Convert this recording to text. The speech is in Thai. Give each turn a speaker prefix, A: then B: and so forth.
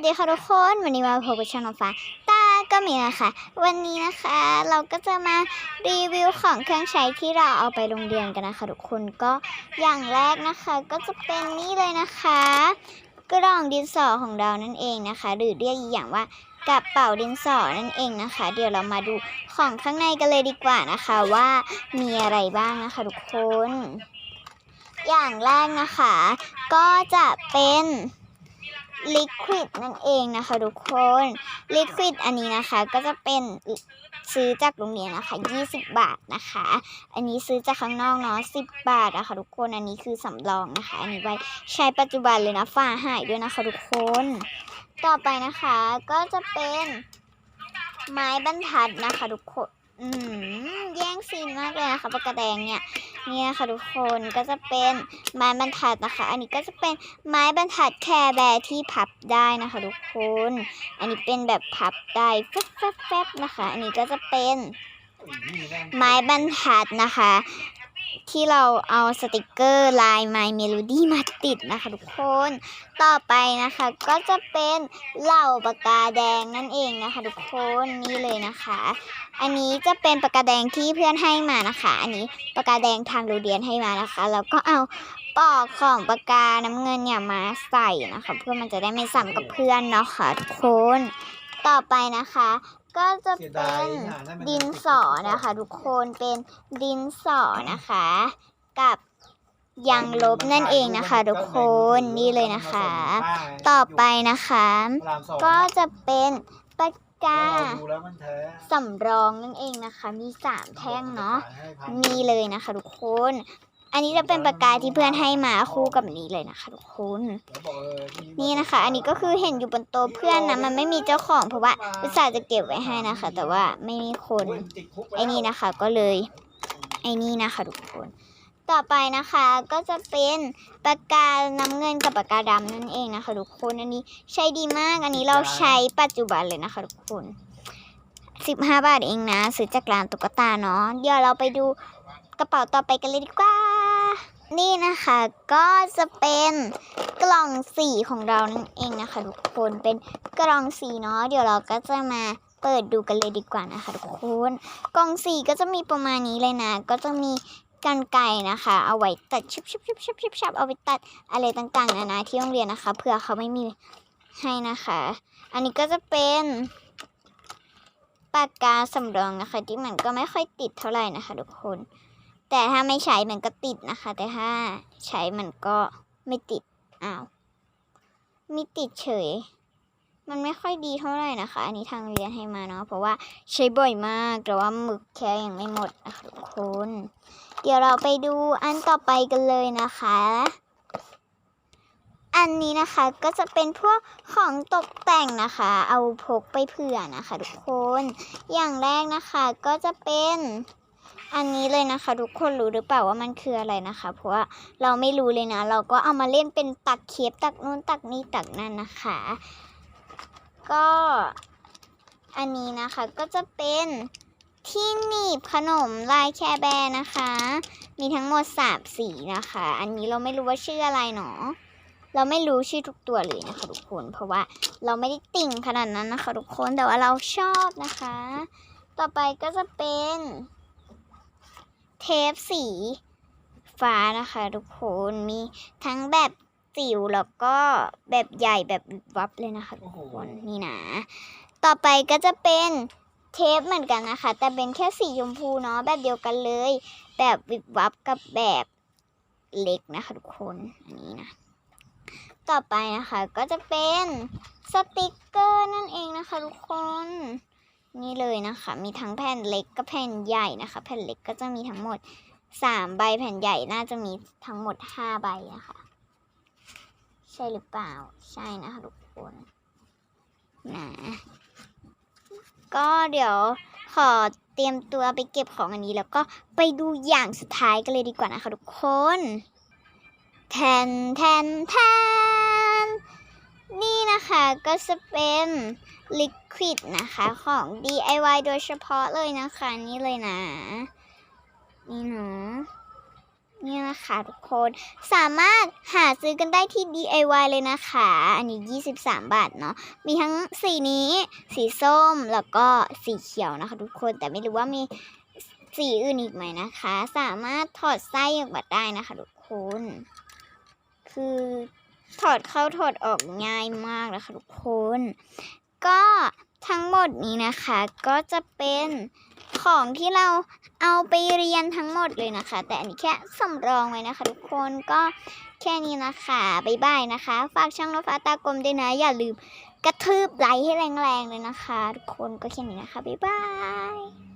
A: สดีค่ะทุกคนวันนี้มาพบกับช่องน้องฟ้าตาก็มีนะคะ วันนี้นะคะเราก็จะมารีวิวของเครื่องใช้ที่เราเอาไปโรงเรียนกันนะคะทุกคนก็อย่างแรกนะคะก็จะเป็นนี่เลยนะคะ กล่องดินสอของเรานั่นเองนะคะ หรือเรียกอีกอย่างว่ากระเป๋าดินสอนั่นเองนะคะ เดี๋ยวเรามาดูของข้างในกันเลยดีกว่านะคะว่ามีอะไรบ้างนะคะทุกคน อย่างแรกนะคะ ก็จะเป็น ลิควิดนั่นเองนะคะทุกคนลิควิดอันนี้นะคะก็จะเป็นซื้อจากโรงเรียนนะคะ 20 บาทนะคะ อันนี้ซื้อจากข้างนอกเนาะ 10 บาทนะคะทุกคน อันนี้คือสำรองนะคะ อันนี้ไว้ใช้ปัจจุบันเลยนะฝ้าหายด้วยนะคะทุกคน ต่อไปนะคะก็จะเป็นไม้บรรทัดนะคะทุกคน อืม แย่งซีนมากเลยนะคะปากกาแดงเนี่ย เนี่ยค่ะทุกคนก็จะเป็นไม้บรรทัดนะคะ อันนี้ก็จะเป็นไม้บรรทัดแคร์แบร์ที่พับได้นะคะทุกคน อันนี้เป็นแบบพับได้แฟบแฟบแฟบนะคะ อันนี้ก็จะเป็นไม้บรรทัดนะคะ ที่เราเอาสติกเกอร์ลาย My Melody มาติดนะคะทุกคน ต่อไปนะคะก็จะเป็นเหล่าปากกาแดงนั่นเองนะคะทุกคนนี่เลยนะคะ อันนี้จะเป็นปากกาแดงที่เพื่อนให้มานะคะ อันนี้ปากกาแดงทางโรงเรียนให้มานะคะ แล้วก็เอาปอกของปากกาน้ำเงินเนี่ยมาใส่นะคะ เพื่อมันจะได้ไม่ซ้ำกับเพื่อนเนาะค่ะทุกคน ต่อไปนะคะ ก็จะเป็นดินสอนะคะทุกคนเป็นดินสอนะคะ กับยางลบนั่นเองนะคะทุกคนนี่เลยนะคะ ต่อไปนะคะ ก็จะเป็นปากกา
B: ดูแล้วมันแท้
A: สำรองนั่นเองนะคะ มีสามแท่งเนาะนี่เลยนะคะทุกคน อันนี้จะเป็นปากกาที่เพื่อนให้มาคู่กับนี้เลยนะคะทุกคนนี่นะคะ อันนี้ก็คือเห็นอยู่บนโต๊ะเพื่อนนะมันไม่มีเจ้าของเพราะว่าอุตส่าห์จะเก็บไว้ให้นะคะ แต่ว่าไม่มีคนไอ้นี่นะคะก็เลย ไอ้นี่นะคะทุกคน ต่อไปนะคะก็จะเป็นปากกาน้ำเงินกับปากกาดำนั่นเองนะคะทุกคนอันนี้ใช้ดีมากอันนี้เราใช้ปัจจุบันเลยนะคะทุกคนสิบห้าบาทเองนะ ซื้อจากร้านตุ๊กตาเนาะเดี๋ยวเราไปดูกระเป๋าต่อไปกันเลยดีกว่า นี่นะคะก็จะเป็นกล่องสีของเรานั่นเองนะคะ ทุกคนเป็นกล่องสีเนาะเดี๋ยวเราก็จะมาเปิดดูกันเลยดีกว่านะคะทุกคนกล่องสีก็จะมีประมาณนี้เลยนะ ก็จะมีกันไก่นะคะ เอาไว้ตัดชิบชิบชิบชิบชิบชิบเอาไปตัดอะไรต่างๆนานาที่โรงเรียนนะคะเผื่อเขาไม่มีให้นะคะ อันนี้ก็จะเป็นปากกาสำรองนะคะ ที่มันก็ไม่ค่อยติดเท่าไหร่นะคะ ทุกคน แต่ถ้าไม่ใช้มันก็ติดนะคะ แต่ถ้าใช้มันก็ไม่ติดอ้าวไม่ติดเฉย มันไม่ค่อยดีเท่าไหร่นะคะ อันนี้ทางเรียนให้มาเนาะเพราะว่าใช้บ่อยมากแต่ว่าหมึกแค่ยังไม่หมดนะคะทุกคนเดี๋ยวเราไปดูอันต่อไปกันเลยนะคะ อันนี้นะคะก็จะเป็นพวกของตกแต่งนะคะ เอาพกไปเผื่อนะคะ ทุกคน อย่างแรกนะคะก็จะเป็น อันนี้เลยนะคะ ทุกคนรู้หรือเปล่าว่ามันคืออะไรนะคะ เพราะว่าเราไม่รู้เลยนะ เราก็เอามาเล่นเป็นตักเคปตักนู้นตักนี่ตักนั่นนะคะ ก็อันนี้นะคะก็จะเป็นที่หนีบขนมลายแคร์แบร์นะคะ มีทั้งหมดสามสีนะคะ อันนี้เราไม่รู้ว่าชื่ออะไรเนาะเราไม่รู้ชื่อทุกตัวเลยนะคะทุกคน เพราะว่าเราไม่ได้ติ่งขนาดนั้นนะคะทุกคนแต่ว่าเราชอบนะคะ ต่อไปก็จะเป็น เทปสีฟ้านะคะทุกคนมีทั้งแบบจิ๋วแล้วก็แบบใหญ่แบบวิบวับเลยนะคะทุกคนนี่นะ ต่อไปก็จะเป็นเทปเหมือนกันนะคะ แต่เป็นแค่สีชมพูเนาะแบบเดียวกันเลย แบบวิบวับกับแบบเล็กนะคะทุกคนอันนี้นะ ต่อไปนะคะก็จะเป็นสติกเกอร์นั่นเองนะคะทุกคน นี่เลยนะคะ มีทั้งแผ่นเล็กกับแผ่นใหญ่นะคะ แผ่นเล็กก็จะมีทั้งหมดสามใบแผ่นใหญ่น่าจะมีทั้งหมดห้าใบนะคะ ใช่หรือเปล่าใช่นะคะทุกคนนะก็เดี๋ยวขอเตรียมตัวไปเก็บของอันนี้ แล้วก็ไปดูอย่างสุดท้ายกันเลยดีกว่านะคะทุกคนแทนแทนแทน ก็จะเป็นลิควิดนะคะของ DIY โดยเฉพาะเลยนะคะนี่เลยนะ นี่นะนี่นะคะทุกคนสามารถหาซื้อกันได้ที่ DIY เลยนะคะ อันนี้ 23 บาทเนาะมีทั้งสีนี้ สีส้มแล้วก็สีเขียวนะคะ ทุกคนแต่ไม่รู้ว่ามีสีอื่นอีกไหมนะคะ สามารถถอดไส้ออกมาได้นะคะ ทุกคน คือ ถอดเข้าถอดออกง่ายมากนะคะทุกคน ก็ทั้งหมดนี้นะคะก็จะเป็นของที่เราเอาไปเรียนทั้งหมดเลยนะคะ แต่อันนี้แค่สำรองไว้นะคะ ทุกคนก็แค่นี้นะคะบ๊ายบายนะคะ ฝากช่องนฟ้าตากลมด้วยนะ อย่าลืมกระทืบไลค์ให้แรงๆเลยนะคะ ทุกคนก็แค่นี้นะคะบ๊ายบาย